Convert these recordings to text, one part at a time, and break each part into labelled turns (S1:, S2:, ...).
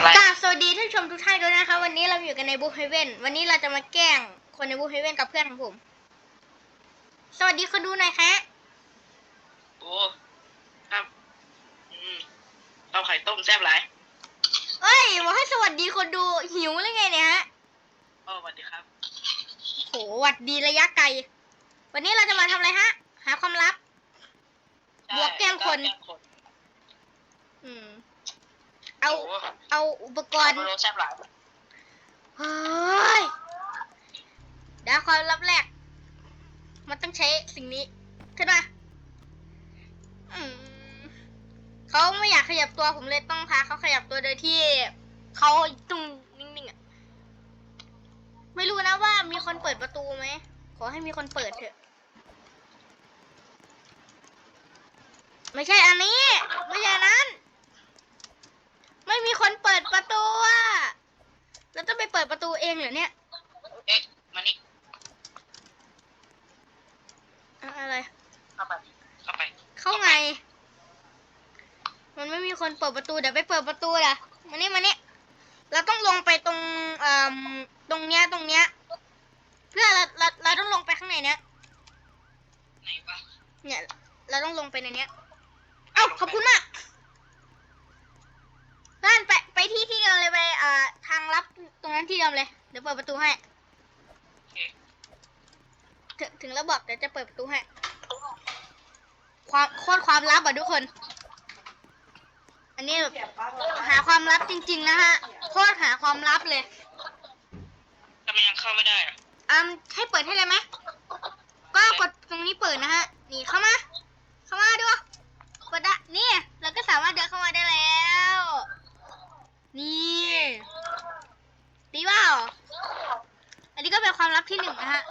S1: อะไร
S2: กราบสวัสดีท่านผู้ชมทุกท่านด้วยนะคะ วันนี้เราอยู่กันในบูเฮเว่นวันนี้เราจะมาแกล้งคนในบูเฮเว่นกับเพื่อนของผม สวัสดีคนดูหน่อยคะ
S1: โอ้ครับอืมข้าวไข่ต้มแซ่บหลาย
S2: เอ้ยบอกให้สวัสดีคนดูหิวหรือไงเนี่ยฮะ
S1: โอ้สวัสดีครับ
S2: โหหวัดดีระยะไกล วันนี้เราจะมาทำอะไรฮะ หาความลับ
S1: ใช่
S2: บวกแกล้งคน
S1: แกล้งคน
S2: อืม เอา
S1: โอ้
S2: เอาอุปกรณ์
S1: โอ้แซ่บหลาย
S2: เฮ้ยเดี๋ยวความลับแรก มันต้องใช้สิ่งนี้ขึ้นมาอืมเขาไม่อยากขยับตัวผมเลยต้องพาเขาขยับตัวโดยที่เขาต้องนิ่งๆอะไม่รู้นะว่ามีคนเปิดประตูไหมขอให้มีคนเปิดเถอะ ไม่ใช่อันนี้ ไม่ใช่อันนั้น ไม่มีคนเปิดประตูอะแล้วต้องไปเปิดประตูเองเหรอเนี่ย
S1: เอ๊ะมานี่
S2: อะอะไร
S1: เข้าไปเข้าไป
S2: เข้าไง มันไม่มีคนเปิดประตูเดี๋ยวไปเปิดประตูล่ะมานี่มานี่เราต้องลงไปตรงเอ่อตรงเนี้ยตรงเนี้ย เพื่อเราเราเราต้องลงไปข้างในเนี้ย
S1: ไหนวะ
S2: เนี่ย เราต้องลงไปในเนี้ย เอ้าขอบคุณมาก เพื่อนไปไปที่ที่เดิมเลยไปอ่าทางลับตรงนั้นที่เดิมเลย เดี๋ยวเปิดประตูให้
S1: โอเค
S2: ถึงถึงแล้วบอกเดี๋ยวจะเปิดประตูให้ ความโคตรความลับอะทุกคน อันนี้แบบหาความลับจริง ๆ นะฮะ โคตรหาความลับเลย
S1: ทำไมยังเข้าไม่ได้อะ
S2: อืมให้เปิดให้เลยไหม ก็กดตรงนี้เปิดนะฮะ นี่เข้ามา เข้ามาดูเปิดได้นี่ เราก็สามารถเดินเข้ามาได้แล้ว นี่ดีเปล่าอันนี้ก็เป็นความลับที่หนึ่งนะฮะ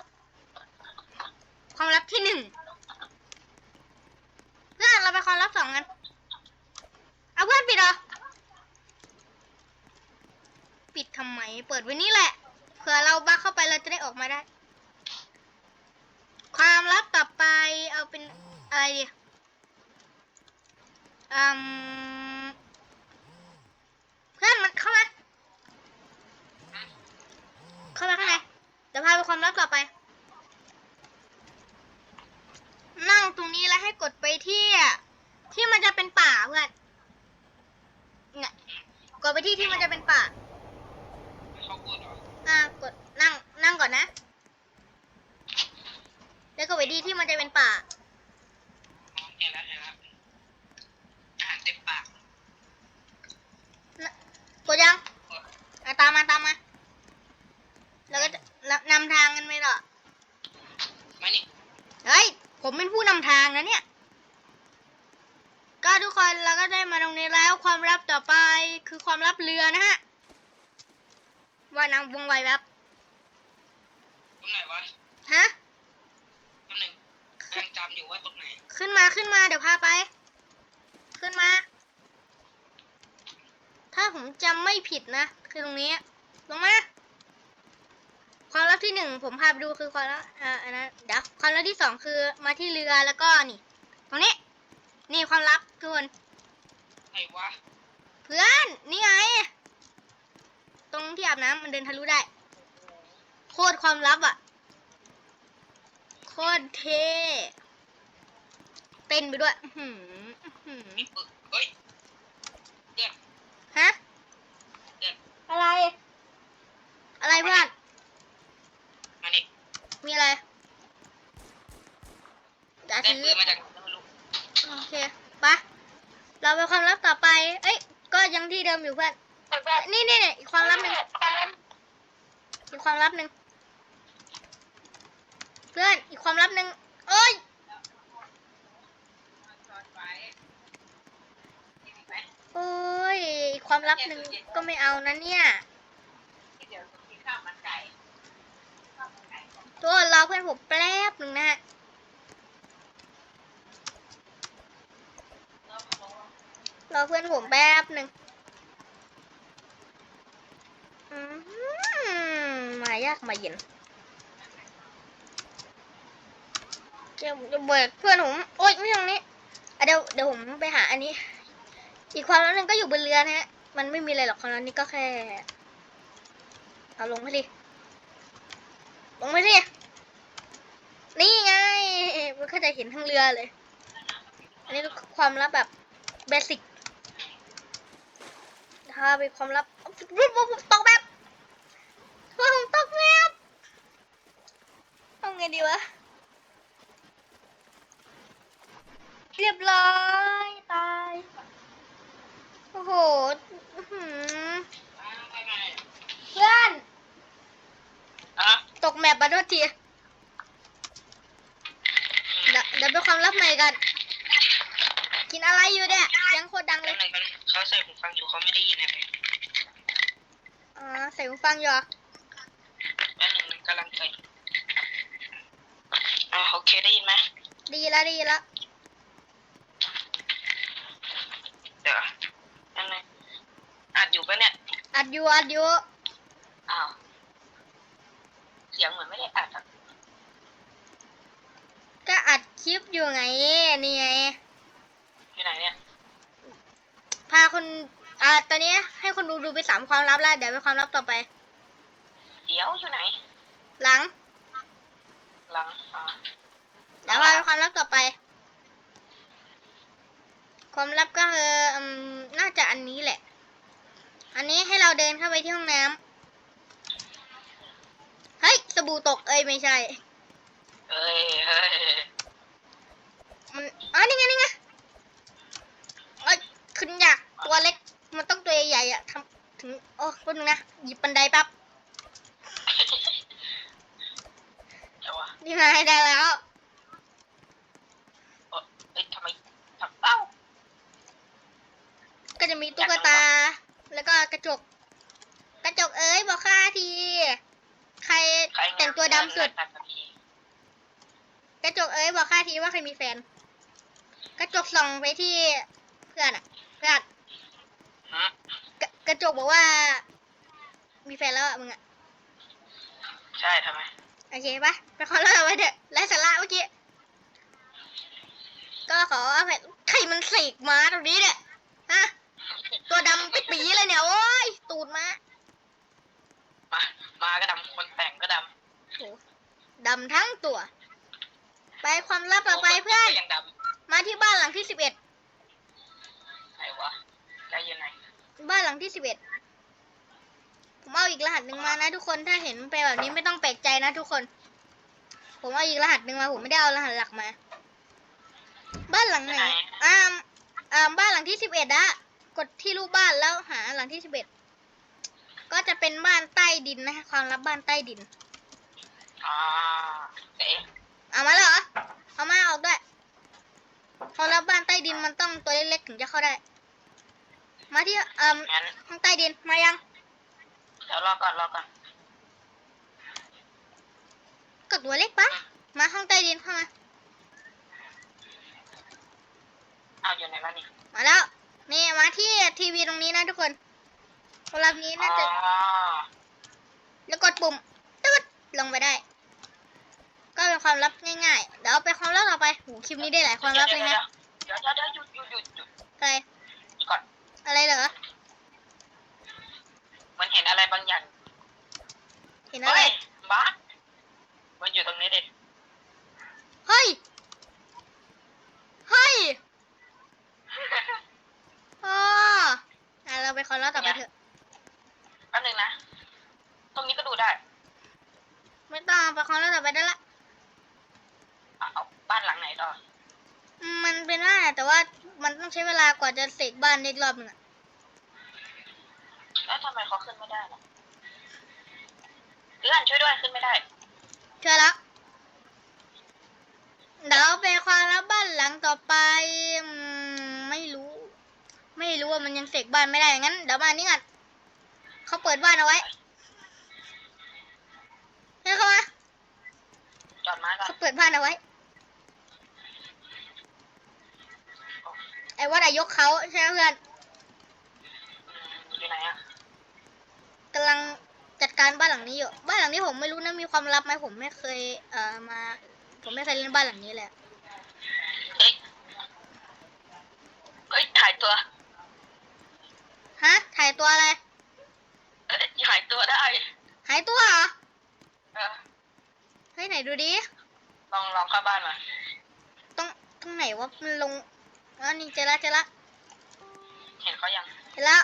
S2: ความลับที่หนึ่งเพื่อนเราไปความลับสองกัน เอาเพื่อนปิดเหรอ ปิดทำไม เปิดไว้นี่แหละ เผื่อเราบักเข้าไปเราจะได้ออกมาได้ ความลับต่อไปเอาเป็นอะไรดีอืมเพื่อนมันเข้ามา เข้ามาข้างใน เดี๋ยวพาไปความลับต่อไป นั่งตรงนี้แล้วให้กดไปที่ ที่มันจะเป็นป่าเพื่อนเนี่ยกดไปที่ที่มันจะเป็นป่า
S1: ไม่เข้ากดเหรอ
S2: อ่ากดนั่งนั่งก่อนนะ แล้วก็ไปที่ที่มันจะเป็นป่า
S1: อ๋อเห็นแล้วเห็นแล้วอาหารเต็มปาก
S2: กดยังอะตามมาตามมา แล้วก็จะนำทาง กันไปต่อ
S1: มานี่
S2: เฮ้ย ผมเป็นผู้นำทางนะเนี่ย ก็ทุกคนเราก็ได้มาตรงนี้แล้วความลับต่อไปคือความลับเรือนะฮะ ว่านางวงไวแบบ
S1: ตรงไหนวะ
S2: ฮะ
S1: ตรงหนึ่งยังจำอยู่ว่าตรงไหน
S2: ขึ้นมาขึ้นมาเดี๋ยวพาไป ขึ้นมา ถ้าผมจำไม่ผิดนะ คือตรงนี้ ลงมา ความลับที่หนึ่งผมพาไปดูคือความลับอ่าอันนั้นเดี๋ยวความลับที่สองคือมาที่เรือแล้วก็นี่ ตรงนี้ นี่ความลับทุกคน
S1: ไหนวะ
S2: เพื่อนนี่ไงตรงที่อาบน้ำมันเดินทะลุได้ โคตรความลับอะ โคตรเท่เต้นไปด้วยอื้อหืออื้อหือ
S1: มีปึกเฮ้ยเดือด
S2: ฮะ
S1: เดือด
S2: อะไร อะไรเพื่อน
S1: มานี่
S2: มีอะไรจะ
S1: ได้
S2: ซื้อ
S1: ปืนมาจากไหนก็ไม่รู้
S2: โอเคไปะเราไปความลับต่อไป เอ้ย ก็ยังที่เดิมอยู่เพื่อน นี่นี่นี่อีกความลับหนึ่งอีกความลับหนึ่งเพื่อนอีกความลับหนึ่งเอ้ยโอ้ยอีกความลับหนึ่งก็ไม่เอานะเนี่ย ตัวรอเพื่อนผมแป๊บหนึ่งนะฮะรอเพื่อนผมแป๊บหนึ่งมายากมาเย็นจะจะเบิกเพื่อนผมโอ๊ยไม่ตรงนี้เดี๋ยวเดี๋ยวผมไปหาอันนี้ อีกความแล้วหนึ่งก็อยู่บนเรือนะฮะ มันไม่มีอะไรหรอกของเรานี่ก็แค่ เอาลงไปดิ ลงไปดินี่ไง มันก็จะเห็นทั้งเรือเลย อันนี้ก็ความลับแบบเบสิกถ้าเป็นความลับรูปผมตกแบบผมตกแบบทำไงดีวะ เรียบร้อย ตาย โอ้โห้เพื่อน กแมปมาโทษทีเดี๋ยวเดี๋ยวไปความลับใหม่กัน กินอะไรอยู่เนี่ยเสียังโคตรดังเล
S1: แป๊บ
S2: ย
S1: นึงแป๊บนึงเขาใส่หูฟังอยู่เขาไม่ได้ยินอะไร
S2: อ๋อใส่หูฟังอยู่เหรอ
S1: แป๊บนึงมันกำลังใส่อ่าโอเคได้ยินไหม
S2: ดีแล้วดีแล้ว
S1: เดี๋ยวแป๊บนึงอัดอยู่ปะเนี่ย
S2: อัดอยู่อัดอยู่
S1: อ้าวเสียงเหมือนไม่ได้อัดอะ
S2: ก็อัดคลิปอยู่ไงนี่ไง
S1: ที่ไหนเนี่ย
S2: พาคนอ่าตอนนี้ให้คนดูดูไปสามความลับแล้ว เดี๋ยวไปความลับต่อไป
S1: เดี๋ยวอยู่ไหน
S2: หลัง
S1: หลังอ่า
S2: เดี๋ยวพาไปความลับต่อไป ความลับก็คืออืมน่าจะอันนี้แหละ อันนี้ให้เราเดินเข้าไปที่ห้องน้ำ เฮ้ยสบู่ตกเอ้ยไม่ใช่
S1: เฮ้ยเฮ้ย
S2: มันอ๋อนี่ไงนี่ไงเอ้ยขึ้นอยากตัวเล็ก มันต้องตัวใหญ่ๆอะทำถึง โอ้คนนึงนะ หยิบบันไดแป๊บ
S1: เดี๋ยววะ
S2: นี่ไงได้แล้ว
S1: เอ้ยเอ้ยทำไมทำเอ้า
S2: ก็จะมีตุ๊กตา แล้วก็กระจก กระจกเอ้ยบอกข้าที ใคร
S1: ใคร
S2: แต่งตัวดำสุด
S1: ตัดนาที
S2: กระจกเอ้ยบอกข้าทีว่าใครมีแฟน กระจกส่องไปที่เพื่อนอะเพื่อน
S1: หืม
S2: กระกระจกบอกว่า มีแฟนแล้วอะมึงอะ
S1: ใช่ทำไม
S2: โอเคปะไปขอเลิกไว้เถอะไร้สาระเมื่อกี้ ก็ขออภัยใครมันเสกม้าตรงนี้เนี่ยฮะตัวดำปิดปีเลยเนี่ย โอ้ย ตูดม้า
S1: มา มาก็ดำคนแต่งก็ด
S2: โหดำทั้งตัว ไปความลับำต่อไปเพื่อน
S1: ก็ยังด
S2: มาที่บ้านหลังที่สิบเอ็ดำ
S1: ไหนวะได้ยังไง
S2: บ้านหลังที่สิบเอ็ด ผมเอาอีกรหัสหนึ่งมานะทุกคน ถ้าเห็นไปนแบบนี้ไม่ต้องแปลกใจนะทุกคน ผมเอาอีกรหัสหนึ่งมา ผมไม่ได้เอารหัสหลักมา บ้านหลังไหนอ่าอ่าบ้านหลังที่สิบเอ็ดอะกดที่รูปบ้านแล้วหาหลังที่สิบเอ็ด ก็จะเป็นบ้านใต้ดินนะความลับบ้านใต้ดิน
S1: อ่าเอ๊ะ
S2: เอามาแล้วเหรอ เอามาออกด้วยความลับบ้านใต้ดินมันต้องตัวเล็กๆถึงจะเข้าได้ มาที่เอ่อ
S1: งั้น
S2: ห้องใต้ดินมายัง
S1: เดี๋ยวรอก่อนรอก่อน
S2: กดตัวเล็กปะมาห้องใต้ดินเข้ามา
S1: เอาอยู่ไหนวะนี่
S2: มาแล้ว นี่มาที่ทีวีตรงนี้นะทุกคน ความลับนี้
S1: อ๋
S2: น่า
S1: อ
S2: จะแล้วกดปุ่มตึ๊ดลงไปได้ ก็เป็นความลับง่ายๆ เดี๋ยวเอาไปความลับต่อไปโหคลิปนี้ได้หลายความลับเลยนะ
S1: เดี๋ยวเดี๋ยวเดี๋ยวหยุดหยุดหยุดหยุด
S2: อะไร
S1: หยุดก่อน
S2: อะไรเหรอ
S1: มันเห็นอะไรบางอย่าง
S2: เห็นอะไร
S1: เฮ้ยบ้าสมันอยู่ตรงนี้ดิ
S2: เฮ้ย เฮ้ยอ๋ออะเราไปความลับต่อไปเถอะ
S1: แป๊บนึงนะ ตรงนี้ก็ดูได้
S2: ไม่ต้องไปความลับต่อไปได้ละ
S1: อะเอาบ้านหลังไหนต่อ
S2: อืมมันเป็นว่าแต่ว่ามันต้องใช้เว ลากว่าจะเสกบ้านได้อีกรอบหนึงอะ
S1: แล้วทำไมเขาขึ้นไม่ได้ล่ะเพื่อนช่วยด้วยขึ้นไม่ได้
S2: เชื่อแล้วเดี๋ยวไปความลับบ้านหลังต่อไปอืมไม่รู้ ไม่รู้ว่ามันยังเสกบ้านไม่ได้งั้นเดี๋ยวมานี่ก่อนเขาเปิดบ้านเอาไว้เฮ้ยเข้ามา
S1: จอดมาก่อน
S2: เขาเปิดบ้านเอาไว้ ไอ้วัดอายกเขาใช่ไหมเพื่อน
S1: อืมอยู่ไหนอะ
S2: กำลังจัดการบ้านหลังนี้อยู่บ้านหลังนี้ผมไม่รู้นะมีความลับไหมผมไม่เคยเอ่อมา ผมไม่เคยเล่นบ้านหลังนี้เลย
S1: เฮ้ยเฮ้ยถ่ายตัว
S2: ฮะถ่ายตัวอะไร
S1: เอ้ยหายตัวได้
S2: หายตัวเหรอ
S1: เออ
S2: เฮ้ยไหนดูดิ
S1: ลองลองเข้าบ้านมา
S2: ตรงตรงไหนวะมันลง อ๋อนี่เจอละเจอละ
S1: เห็นเขายัง
S2: เจอละ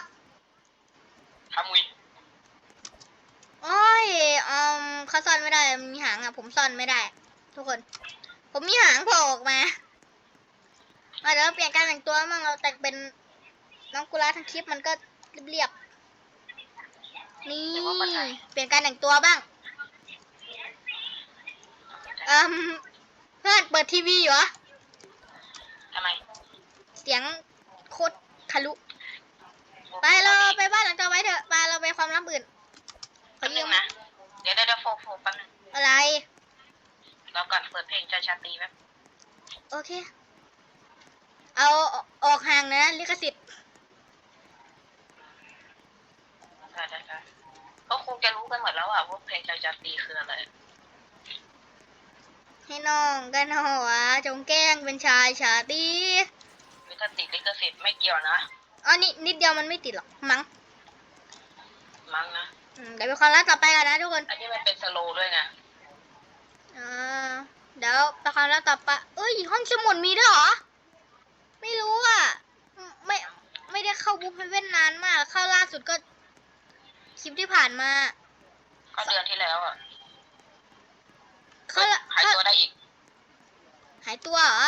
S1: ขมุย
S2: โอ้ยอืมเขาซ่อนไม่ได้มันมีหางอะ ผมซ่อนไม่ได้ ทุกคน ผมมีหางโผล่ออกมาอะเดี๋ยวเราเปลี่ยนการแต่งตัวมั่งเราแต่งเป็นน้องกุลาทั้งคลิปมันก็เรียบๆนี่เปลี่ยนการแต่งตัวบ้างอืมเพื่อนเปิดทีวีอยู่เหรอ
S1: ทำไม
S2: เสียงโคตรทะลุ ไปเราไปบ้านหลังจอไว้เถอะไปเราไปความลับอื่นขอ
S1: แป๊บ
S2: ยื
S1: นึ
S2: ม
S1: งนะ เดี๋ยวเดี๋ยวเดี๋ยวโฟกโฟกแป๊บนึง
S2: อะไร
S1: เราก่อนเปิดเพลงชาชาตรีแป๊บ
S2: โอเค เอาออกห่างนะลิขสิทธิ์
S1: ได้ได้ได้ก็คงจะรู้กันหมดแล้วอะว่าเพลงชาชาตรีคืออะไร
S2: ให้น้องกันหัวจงแกล้งเป็นชายชาตรี
S1: กี่ยวนะ
S2: อ๋อนี่นิดเดียวมันไม่ติดหรอกมั้ง
S1: มั้งนะ
S2: อืมเดี๋ยวไปความลับต่อไปกันนะทุกคน
S1: อันนี้มันเป็นสโลว์ด้วยไง
S2: อ่าเดี๋ยวไปความลับต่อไปเอ้ยห้องสมุดมีด้วยเหรอไม่รู้อะไม่ไม่ได้เข้าบุ๊คเว่นนานมากเข้าล่าสุดก็คลิปที่ผ่านมา
S1: ก็เดือนที่แล้วอะ
S2: เข้าละ
S1: หาย
S2: เข้า
S1: ตัวได้อีก
S2: หายตัวเหรอ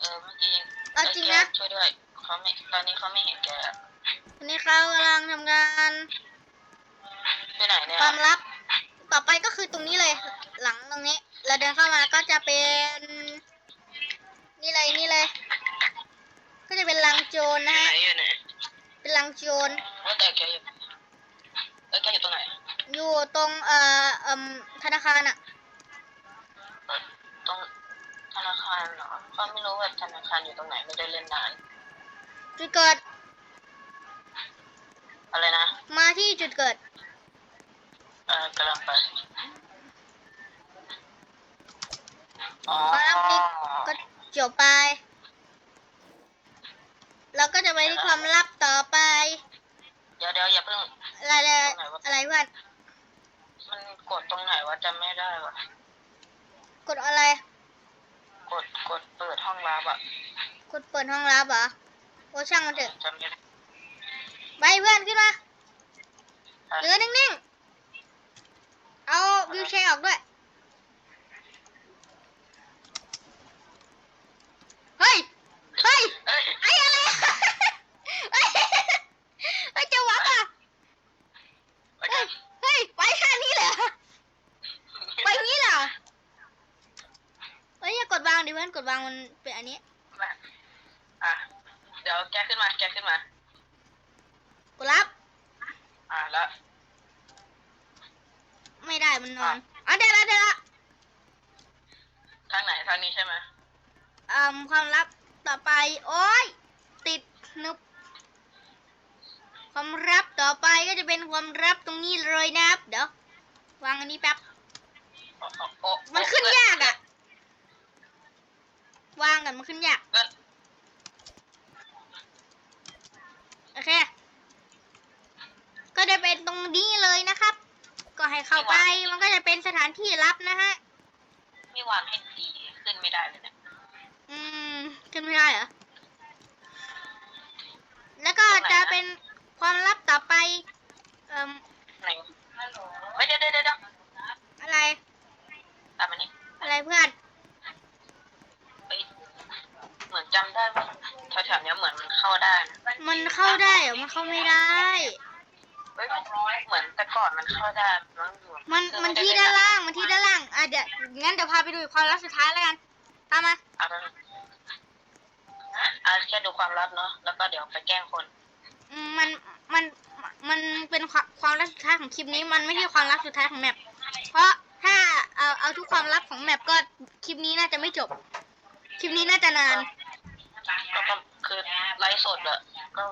S1: เออเมื่อกี้
S2: เอาจริงนะ
S1: ช่วยด้วย เขาไม่ตอนนี้เขาไม่เห็นแก
S2: วันนี้เขากำลังทำงาน
S1: ที่ไหนเนี่ย
S2: ความลับ ต่อไปก็คือตรงนี้เลย หลังตรงนี้ เราเดินเข้ามาก็จะเป็น นี่เลยนี่เลย ก็จะเป็นลังโจร
S1: อ
S2: นะ
S1: ยู่ไหน
S2: ฮะ
S1: อยู่ไหน
S2: เป็นลังโจร
S1: ว่าแต่แกอยู่เออแกอยู่ตรงไหน
S2: อยู่ตรงเอ่อเอ่มธนาคารอะ
S1: เออตรงธนาคารเหรอเขาไม่รู้ว่าธนาคารอยู่ตรงไหนไม่ได้เล่นนาน
S2: จุดเกิด
S1: อะไรนะ
S2: มาที่จุดเกิด
S1: เออกำลังไปอ๋อ
S2: ความลับนี้ก็จบไป เราก็จะไปที่ความลับต่อไป
S1: เดี๋ยวเดี๋ยวอย่าเพิ่ง
S2: อะไรอะไรอะไรเพื่อน
S1: มันกดตรงไหนวะจำไม่ได้วะ
S2: กดอะไร
S1: กดกดเปิดห้องลับอะ
S2: กดเปิดห้องลับเหรอ โอ้ช่างมันเถอะ
S1: จำไม่ได้
S2: ไปเพื่อนขึ้นมา
S1: อะ
S2: เหลือนิ่งๆ เอาวิวแชร์ออกด้วย เฮ้ย เฮ้ย
S1: เอ้ย
S2: ไอ้อะไรเฮ้ยเฮ้ยจะวับอะ
S1: ไปกั
S2: เฮ้ย
S1: น
S2: เฮ้ย ไปแค่นี้เลยเหรอ ไปงี้เหรอ เฮ้ยอย่ากดวางดิเพื่อนกดวางมันเป็นอันนี้
S1: มาอะเดี๋ยวแกขึ้นมา แกขึ้นมา
S2: กดรับ
S1: อะแล้ว
S2: ไม่ได้มันนอนอ๋อเดี๋ยวละเดี๋ยวละ
S1: ทางไหนทางนี้ใช่ไหม
S2: อืมความลับต่อไป โอ้ยติดนุบความลับต่อไปก็จะเป็นความลับตรงนี้เลยนะครับเดี๋ยววางอันนี้แป๊บ
S1: โอ้โอ้โอ้
S2: มันขึ้นยากอะวางกันมันขึ้นยาก
S1: เกิน
S2: โอเค ก็จะเป็นตรงนี้เลยนะครับ ก็ให้ เข้าไปมันก็จะเป็นสถานที่ลับนะฮะ
S1: ไม่วางให้ดีขึ้นไม่ได้เลยเนี่ย
S2: อืมขึ้นไม่ได้เหรอ แล้วก็จะเป็นความลับต่อไป เอ่ม
S1: ไหนไม่เดี๋ยวเดี๋ยวเดี๋ยว
S2: อะไร
S1: ตามมานี่
S2: อะไรเพื่อน
S1: เฮ้ยเหมือนจำได้ว่าแถวๆเนี้ยเหมือนมันเข้าได้นะ
S2: มันเข้าได้เหรอ มันเข้าไม่ได้
S1: เฮ้ยเหมือนแต่ ก่อนมันเข้าได้มันอยู่
S2: มันมันที่ด้านล่างมันที่ด้านล่างอะเดี๋ยวงั้นเดี๋ยวพาไปดูความลับสุดท้ายแล้วกัน ตามมา
S1: เอาไปเอาแค่ดูความลับเนาะแล้วก็เดี๋ยวไปแกล้งคน
S2: อืมมันมันมันเป็นความความลับสุดท้ายของคลิปนี้ มันไม่ใช่ความลับสุดท้ายของแมปเพราะถ้าเอาเอาทุกความลับของแมปก็คลิปนี้น่าจะไม่จบ คลิปนี้น่าจะนาน
S1: ก็ก็คือไลฟ์สดอะก็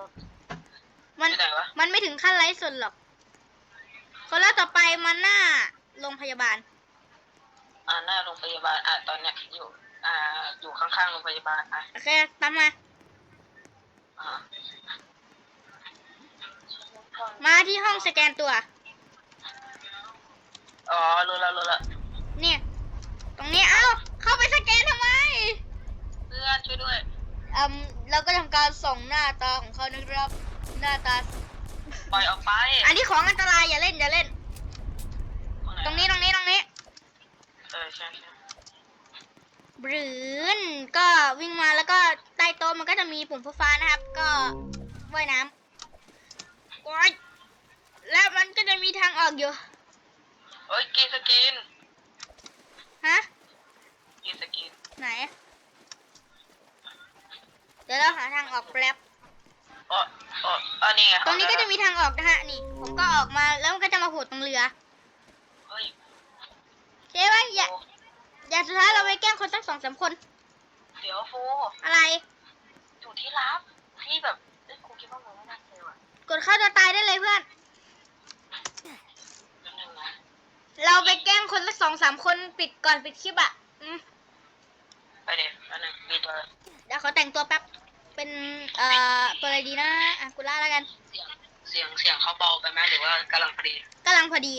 S2: มัน
S1: ที่ไหนวะ
S2: มันไม่ถึงขั้นไร้สดหรอก คนแล้วต่อไปมันหน้าโรงพยาบาล
S1: อ่าหน้าโรงพยาบาลอะตอนเนี้ยอยู่อ่าอยู่ข้างๆโรงพยาบาลอะ
S2: โอเคตามมา
S1: อ่า
S2: มาที่ห้องสแกนตัว
S1: อ๋อรู้แล้วรู้แล้ว
S2: เนี่ย ตรงนี้เอ้าเข้าไปสแกนทำไม
S1: เพื่อนช่วยด้วย
S2: อืมเราก็ทำการส่องหน้าตาของเขานะครับ หน้าตา
S1: ปล่อยออกไป
S2: อันนี้ของอันตรายอย่าเล่นอย่าเล่น
S1: ไห
S2: ตรงนี้ตรงนี้ตรงนี้
S1: เออใช่ใช่
S2: บรืนก็วิ่งมาแล้วก็ใต้โต๊ะมันก็จะมีปุ่มฟ้าๆนะครับ ก็ว่ายน้ำโอ๊ยแล้วมันก็จะมีทางออกอยู่
S1: เฮ้ยกินสกิน
S2: ฮะ
S1: กินสกิน
S2: ไหน เดี๋ยวเราหาทางออกแป๊บ
S1: อ๋ออ๋ออันนี้ไง
S2: ตรงนี้ก็จะมีทางออกนะฮะนี่ ผมก็ออกมาแล้วมันก็จะมาโผล่ตรงเรือ
S1: เฮ้ย
S2: โอเคไหมอย่าอย่าสุดท้ายเราไปแกล้งคนสักสองสามคน
S1: เดี๋ยวฟู
S2: อะไร
S1: อยู่ที่รับที่แบบเอ้ยครูคิดว่ามึงไม่น่าเจอว่ะ
S2: กดฆ่าตัวตายได้เลยเพื่อน
S1: นิดนึงนะ
S2: เราไปแกล้งคนสักสองสามคนปิดก่อนปิดคลิปอะอืม
S1: ไปเดี๋ยวอันนึงมีตัว
S2: เดี๋ยวเขาแต่งตัวแป๊บ เป็นเอ่อตัวอะไรดีนะอากุล่าแล้วกัน
S1: เสียงเสียงเสียงเขาเบาไปไหมหรือว่ากำลังพอดี
S2: กำลังพอดี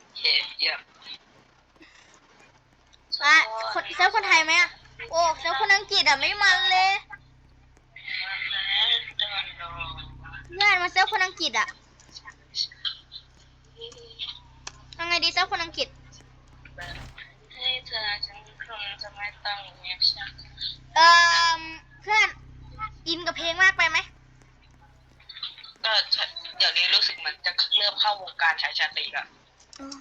S1: โอเคเยี่ยม
S2: อะคนเซลลคนไทยไหมอะโอ้เซลลคนอังกฤษอะไม่มันเลยเพื่อนมาเซลลคนอังกฤษอะทำไงดีเซลลคนอังกฤษ
S1: ให้เธอฉันคงจะไม่ต้องเงียบฉัน
S2: เอ่อเพื่อน อินกับเพลงมากไปไหม
S1: ก็เดี๋ยวนี้รู้สึกเหมือนจะเริ่มเข้าวงการชายชาตรีละ
S2: อืม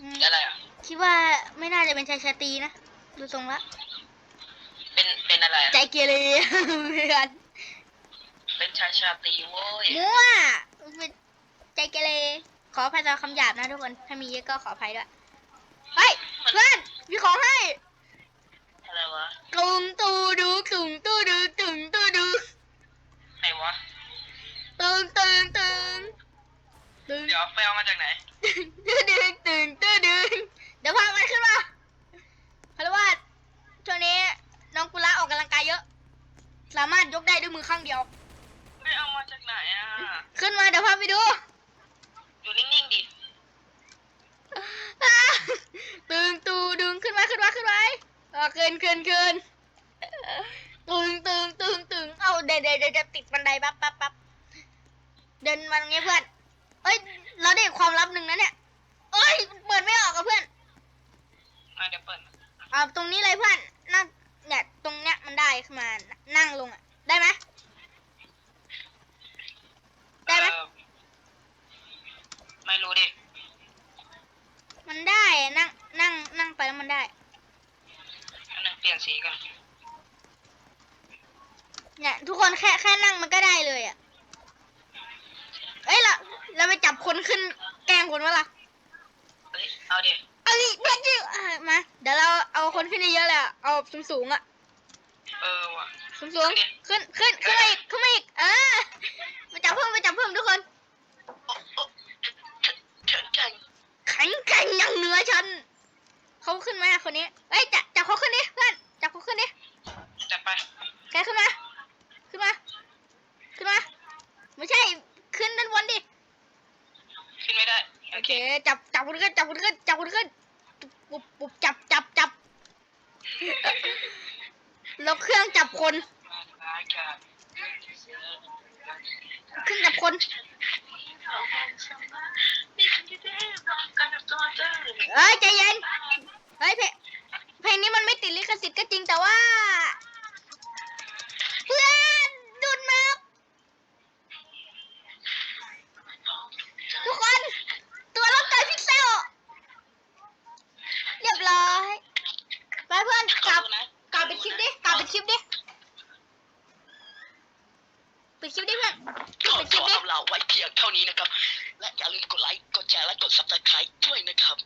S2: อืม
S1: อะไรอะ
S2: คิดว่าไม่น่าจะเป็นชายชาตรีนะ ดูทรงละ
S1: เป็นเป็นอะไรอะ
S2: ใจเกเรเพื่อน
S1: เป็นชายชาตรีเว้ย
S2: มั่วเป็นใจเกเรขออภัยสำหรับคำหยาบนะทุกคน ถ้ามีเยอะก็ขออภัยด้วย เฮ้ยเพื่อนมีของให้
S1: อะไรวะ
S2: ตุงตูดูตุงตูดูตุงตูดู
S1: ไหนวะ
S2: ตึงตึงตึงตึง
S1: เดี๋ยวไปเอามาจากไหน
S2: ตึงตึงตึงตึงตึงเดี๋ยวพามันขึ้นมาเพราะว่าช่วงนี้น้องกุละออกกำลังกายเยอะ สามารถยกได้ด้วยมือข้างเดียว
S1: ไม่เอามาจากไหนอะ
S2: ขึ้นมาเดี๋ยวพาไปดู
S1: อยู่นิ่งๆดิ
S2: อ่าตึงตูดึงขึ้นมาขึ้นมาขึ้นมา อ่าขึ้นขึ้นขึ้นตึงตึงตึงตึงเอาเดี๋ยวเดี๋ยวเดี๋ยวติดบันไดปั๊บปั๊บปั๊บเดินมาตรงนี้เพื่อนเอ้ย เราได้ความลับหนึ่งนะเนี่ยเอ้ย เปิดไม่ออกอะเพื่อน
S1: มาเดี๋ยวเปิด
S2: เอาตรงนี้เลยเพื่อนนั่งเนี่ยตรงเนี้ยมันได้ขึ้นมานั่งลงอะได้ไหมได้ไหม
S1: เออไม่รู้ดิ
S2: มันได้อะนั่งนั่งนั่งไปแล้วมันได้
S1: อันนึงเป ลี่ยนสีกัน
S2: เนี่ยทุกคนแค่แค่นั่งมันก็ได้เลยอะเอ้ยเราเราไปจับคนขึ้นแกล้งคนวะล่ะ
S1: เฮ้ยเอาดิ
S2: เอ้ยเพื่อนจิอะมาเดี๋ยวเราเอาคนขึ้นเยอะๆเลยอะเอาสูงสูงๆอะ
S1: เออว่ะ
S2: สูงสูงๆขึ้นขึ้นขึ้นมาอีกขึ้นมาอีกเออมาจับเพิ่มมาจับเพิ่มทุกคน
S1: โอ้โอ้เฉินจัง
S2: แข็งแกร่งอย่างเหนือฉันเขาขึ้นมาคนนี้เอ้ยจับจับเขาขึ้นดิเพื่อนจับเขาขึ้นดิ
S1: จัดไป
S2: แกขึ้นมา ขึ้นมา ขึ้นมา ไม่ใช่ ขึ้นด้านบนดิ
S1: ขึ้นไม่ได้ โอ
S2: โอ
S1: เค
S2: เค จับจับคนขึ้นจับคนขึ้นจับคนขึ้นปุบปุบจับจับจับแล้วเครื่องจับคนเครื่องจับคนเอ้ยใจเย็นเฮ้ยเพลงเพลงนี้มันไม่ติดลิขสิทธิ์ก็จริงแต่ว่า เพื่อนดูดมาทุกคน ตัวรับใจพิกเซล เรียบร้อย ไปเพื่อนกลับกลับไปดคลิปดิกลับไปดคลิปดิปิดคลิปดิเพื่อน
S1: ขอ
S2: ปิดคลิป
S1: ขอ
S2: ดิ
S1: เอาเราไว้เพียงเท่านี้นะครับ และอย่าลืมกดไลค์ ก ดแชร์และกด subscribe ด้วยนะครับ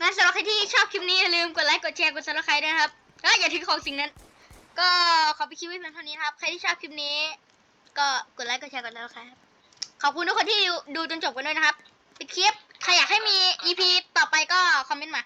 S2: งั้นสำหรับใครที่ชอบคลิปนี้อย่าลืมกดไลค์กดแชร์กดซับสไครต์ด้วยนะครับแล้วอย่าทิ้งของสิ่งนั้น ก็ขอไปคลิปไว้เพียงเท่านี้นะครับ ใครที่ชอบคลิปนี้ ก็กดไลค์กดแชร์กดซับสไครต์ขอบคุณทุกคนที่ดูจนจบกันด้วยนะครับปิดคลิปใครอยากให้มี EP ต่อไปก็คอมเมนต์มา